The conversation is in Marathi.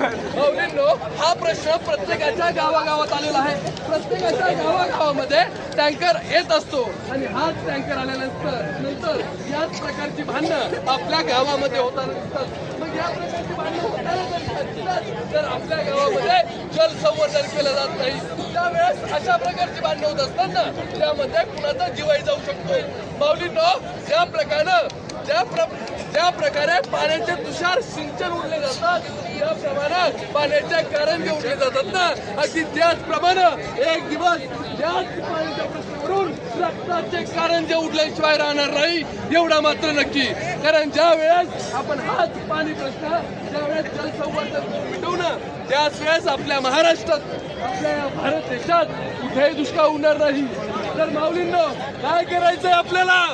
माऊलींनो हा प्रश्न प्रत्येकाच्या गावागावात आलेला आहे. प्रत्येकाच्या गावागावामध्ये टँकर येत असतो. आणि हाच टँकर आल्यानंतर नंतर याच प्रकारची भांडणं आपल्या गावामध्ये होताना दिसतात. मग या प्रकारची भांडणं होताना जर तर आपल्या गावामध्ये जल संवर्धन केलं जात नाही. त्यावेळेस अशा प्रकारची भांडणं होत असतात ना त्यामध्ये कुणाचा जीवाई जाऊ शकतोय. माऊलींनो ज्या प्रकारे ज्या प्र ज्या प्रकारे पाण्याचे तुषार सिंचन उडले जातात त्याप्रमाणे पाण्याच्या कारंजे उडले जातात ना. अगदी त्याचप्रमाणे एक दिवस त्याच पाण्याच्या प्रश्नावरून रक्ताचे कारंजे उडल्याशिवाय राहणार नाही एवढा मात्र नक्की. कारण ज्या वेळेस आपण हाच पाणी प्रश्न ज्या वेळेस जलसंवर्धन मिटवू ना त्याच वेळेस आपल्या महाराष्ट्रात आपल्या या भारत देशात कुठेही दुष्काळ होणार नाही. तर माऊलींना काय करायचंय आपल्याला?